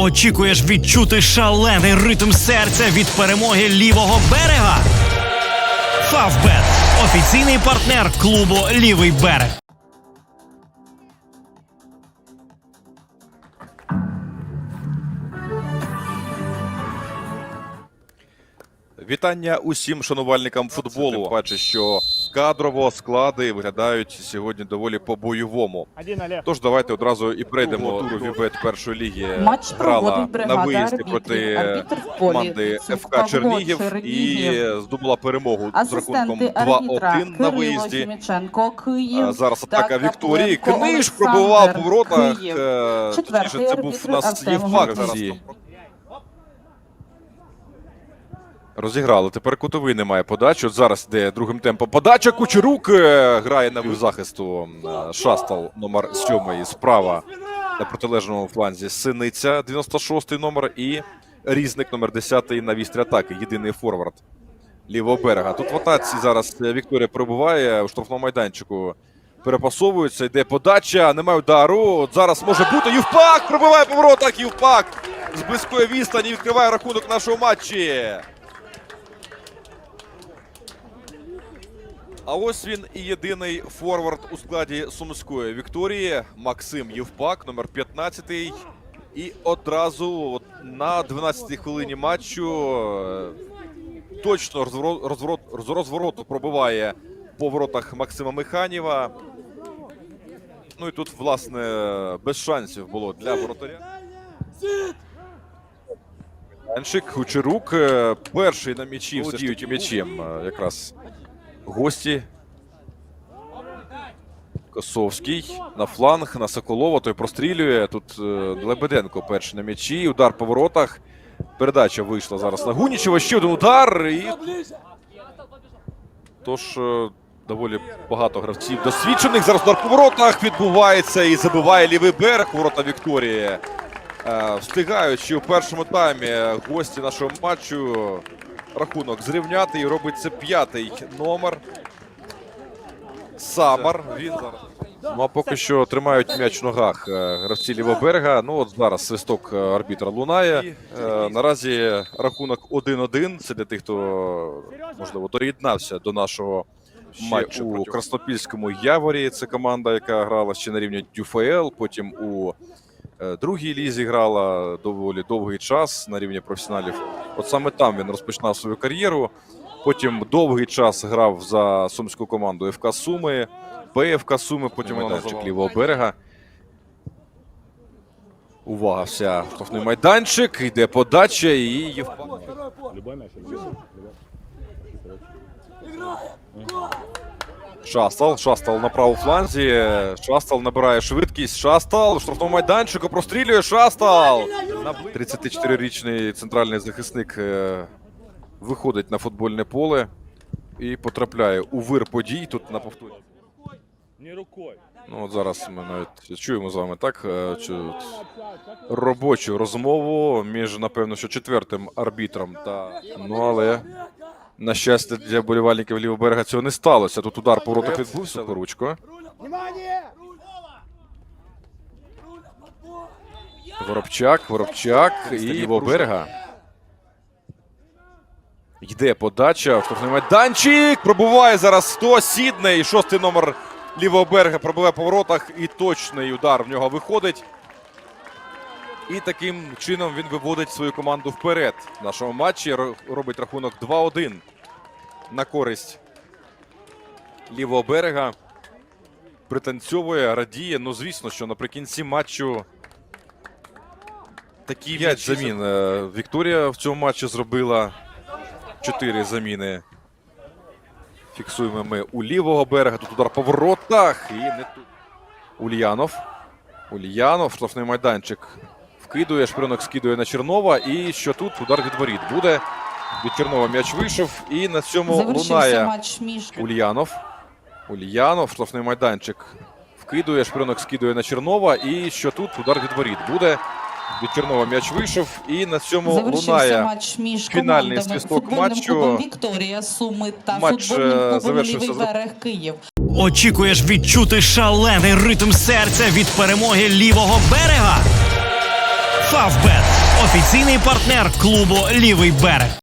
Очікуєш відчути шалений ритм серця від перемоги лівого берега? Фавбет офіційний партнер клубу Лівий берег. Вітання усім шанувальникам футболу. Тим паче, що кадрово склади виглядають сьогодні доволі по-бойовому. Тож давайте одразу і прийдемо до Вівет першої ліги. Матч Грала бригада на виїзді проти Арбітр в полі. команди ФК Чернігів і здобула перемогу з рахунком Асистенти арбітра 2-1 на виїзді. Київ. Зараз атака Вікторії. Книж пробував по воротах. Точніше, Це був у нас Євпак Гудзій. зараз. Розіграли. Тепер кутовий немає подачі. От зараз йде другим темпом. Подача Кучерук е, грає на захисту. Е, Шастал номер 7 справа на протилежному фланзі. Синиця 96-й номер і Різник номер 10 на вістрі атаки. Єдиний форвард лівого берега. Тут в атаці зараз е, Вікторія перебуває у штрафному майданчику. Перепасовується, йде подача, немає удару. От зараз може бути. Ювпак пробиває по воротах. Ювпак з близької відстані відкриває рахунок нашого матчі. А ось він і єдиний форвард у складі Сумської Вікторії Максим Євпак, номер 15. І одразу на 12-й хвилині матчу е, точно розворот, розвороту пробиває по воротах Максима Механіва. Ну і тут, власне, без шансів було для воротаря. Аншик Кучерук е, перший на м'ячі, володіють м'ячем е, якраз гості. Косовський на фланг, на Соколова, той прострілює. Тут е, Лебеденко перший на м'ячі. Удар по воротах. Передача вийшла зараз на Гунічева. Ще один удар. І... Тож е, доволі багато гравців досвідчених. Зараз удар по воротах відбувається і забиває лівий берег ворота Вікторії. Е, Встигаючи у першому таймі гості нашого матчу рахунок зрівняти і робить це п'ятий номер. Самар. Він зараз. Ну а поки що тримають м'яч в ногах е, гравці лівого берега. Ну от зараз свисток е, арбітра лунає. Е, Наразі рахунок 1-1. Це для тих, хто можливо доєднався до нашого матчу у Краснопільському Яворі. Це команда, яка грала ще на рівні ДЮФЛ. Потім у другій лізі грала доволі довгий час на рівні професіоналів. От саме там він розпочинав свою кар'єру. Потім довгий час грав за сумську команду ФК Суми, ПФК Суми, потім майданчик лівого берега. Увага, вся штрафний майданчик, йде подача і Євпак. Шастал, Шастал на правому фланзі. Шастал набирає швидкість. Шастал в штрафному майданчику прострілює Шастал. 34-річний центральний захисник е, виходить на футбольне поле і потрапляє у вир подій. Тут на повторі. Ну от зараз ми навіть чуємо з вами так. е, чу- робочу розмову між, напевно, що четвертим арбітром та. Ну але. На щастя, для болівальників лівого берега цього не сталося. Тут удар по воротах відбувся. Поручко. Воробчак, Воробчак і лівого берега. Йде подача в штрафний майданчик. Пробуває зараз 100 Сідней. Шостий номер лівого берега пробиває по воротах. І точний удар в нього виходить. І таким чином він виводить свою команду вперед. В нашому матчі робить рахунок 2-1 на користь лівого берега. Пританцьовує, радіє. Ну, звісно, що наприкінці матчу такі 5 замін. Е, Вікторія в цьому матчі зробила 4 заміни. Фіксуємо ми у лівого берега. Тут удар по воротах. І не тут. Ульянов. Ульянов, штрафний майданчик. Вкидує, шпринок скидує на Чернова. І що тут? Удар від воріт буде. Від Чернова м'яч вийшов. І на цьому Завершився лунає матч між Ульянов. Ульянов, штрафний майданчик. Вкидує, шпринок скидує на Чернова. І що тут? Удар від воріт буде. Від Чернова м'яч вийшов. І на цьому Завершився лунає. матч між фінальний футбольним матчу. Вікторія Суми та Матч, футбольним е, клубом Лівий берег Київ. Очікуєш відчути шалений ритм серця від перемоги лівого берега? Фавбет офіційний партнер клубу Лівий берег.